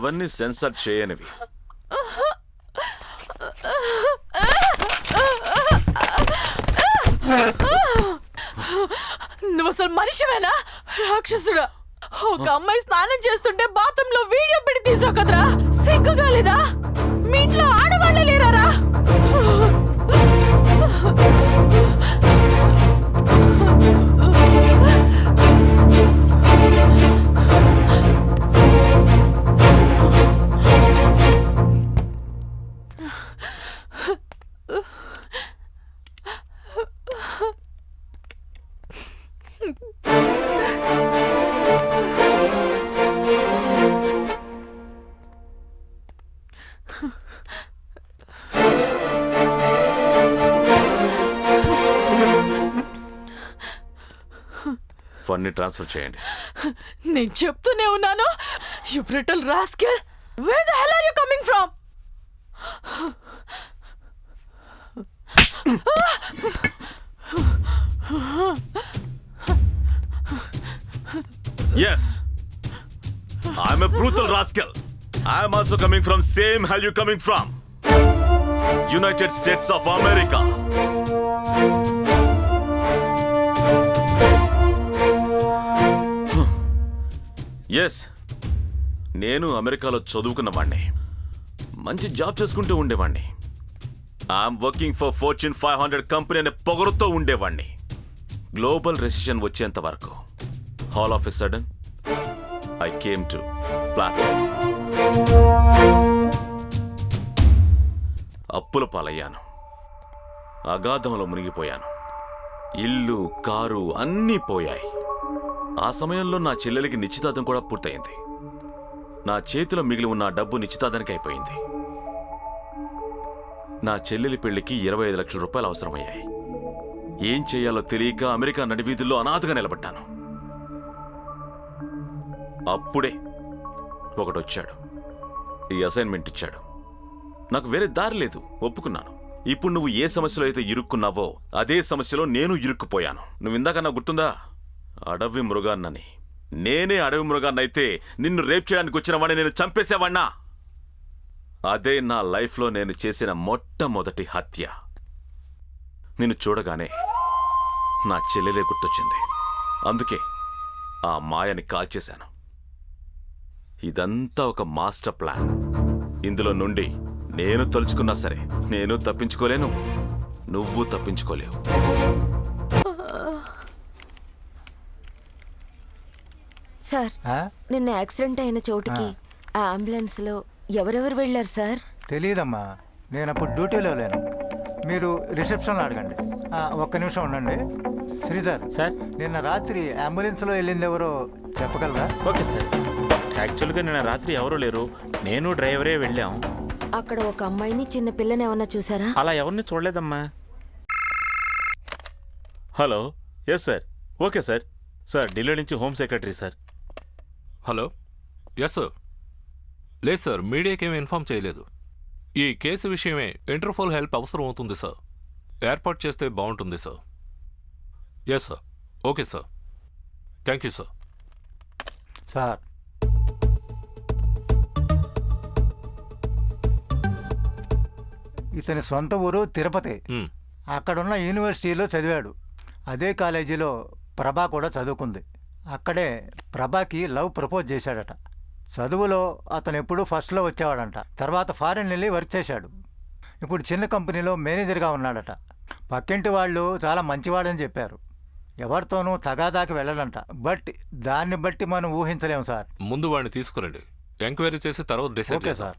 అవన్నీ సెన్సర్ చేయనివి. నువ్వు అసలు మనిషివేనా? రాక్షసుడా. ఒక అమ్మాయి స్నానం చేస్తుంటే బాత్రూంలో వీడియో పెట్టి తీసావు కదరా. సిగ్గుగా లేదా ఫండ్ని ట్రాన్స్ఫర్ చేయండి నేను చెప్తూనే ఉన్నాను you brutal rascal where the hell are you coming from Yes. I'm a brutal rascal. I'm also coming from same hell you coming from. United States of America. Yes నేను అమెరికాలో చదువుకున్న వాణ్ణి మంచి జాబ్ చేసుకుంటూ ఉండేవాణ్ణి. I'm working for Fortune five hundred company అనే పొగరుతో ఉండేవాణ్ణి. గ్లోబల్ రెసిషన్ వచ్చేంత వరకు. All of a sudden I came to platform అప్పుల పాలయ్యాను. అగాధంలో మునిగిపోయాను. ఇల్లు కారు అన్నీ పోయాయి. ఆ సమయంలో నా చెల్లెలికి నిశ్చితార్థం కూడా పూర్తయింది. నా చేతిలో మిగిలి ఉన్న డబ్బు నిశ్చితార్థానికి అయిపోయింది. నా చెల్లెలి పెళ్ళికి ఇరవై ఐదు లక్షల రూపాయలు అవసరమయ్యాయి. ఏం చేయాలో తెలియక అమెరికా నడివీధుల్లో అనాథగా నిలబడ్డాను. అప్పుడే ఒకడొచ్చాడు. ఈ అసైన్మెంట్ ఇచ్చాడు. నాకు వేరే దారి లేదు ఒప్పుకున్నాను. ఇప్పుడు నువ్వు ఏ సమస్యలో అయితే ఇరుక్కున్నావో అదే సమస్యలో నేను ఇరుక్కుపోయాను. నువ్వు ఇందాక నాకు గుర్తుందా? అడవి మృగాన్నని. నేనే అడవి మృగాన్నైతే నిన్ను రేప్ చేయడానికి వచ్చినవాడిని నేను చంపేసేవాణ్ణా? అదే నా లైఫ్లో నేను చేసిన మొట్టమొదటి హత్య. నిన్ను చూడగానే నా చెల్లెలే గుర్తొచ్చింది. అందుకే ఆ మాయని కాల్చేశాను. ఇదంతా ఒక మాస్టర్ ప్లాన్. ఇందులో నుండి నేను తలుచుకున్నా సరే నేను తప్పించుకోలేను. నువ్వు తప్పించుకోలేవు. సార్? నిన్న యాక్సిడెంట్ అయిన చోటుకి ఆ. అంబులెన్స్లో ఎవరెవరు వెళ్ళారు సార్? తెలీదమ్మా నేను అప్పుడు డ్యూటీలో లేను. మీరు రిసెప్షన్లో అడగండి. ఆ, ఒక్క నిమిషం ఉండండి. శ్రీధర్ సార్. నిన్న రాత్రి అంబులెన్స్లో వెళ్ళింది ఎవరో చెప్పగలరా? Okay sir. యాక్చువల్గా నిన్న రాత్రి ఎవరూ లేరు. నేను డ్రైవరే వెళ్ళాం. అక్కడ ఒక అమ్మాయిని చిన్న పిల్లని ఏమన్నా చూసారా? అలా ఎవరిని చూడలేదమ్మా. Hello yes sir. Okay sir. Sir Delhi నుంచి home secretary sir. Hello? Yes sir లేదు సార్ మీడియాకేమీ ఇన్ఫామ్ చేయలేదు. ఈ కేసు విషయమే ఇంటర్పోల్ హెల్ప్ అవసరం అవుతుంది సార్ ఏర్పాటు చేస్తే బాగుంటుంది sir yes sir okay sir thank you sir sir ఇతని సొంత ఊరు తిరుపతి. మ్, అక్కడున్న యూనివర్సిటీలో చదివాడు. అదే కాలేజీలో ప్రభా కూడా చదువుకుంది. అక్కడే ప్రభాకి లవ్ ప్రపోజ్ చేశాడట. చదువులో అతను ఎప్పుడూ ఫస్ట్లో వచ్చేవాడంట. తర్వాత ఫారెన్ వెళ్ళి వర్క్ చేశాడు. ఇప్పుడు చిన్న కంపెనీలో మేనేజర్గా ఉన్నాడట. పక్కింటి వాళ్ళు చాలా మంచివాడని చెప్పారు. ఎవరితోనూ తగాదాకి వెళ్ళడంట బట్ దాన్ని బట్టి మనం ఊహించలేము సార్. ముందు వాడిని తీసుకురండి. ఎంక్వైరీ చేసి తర్వాత ఓకే సార్.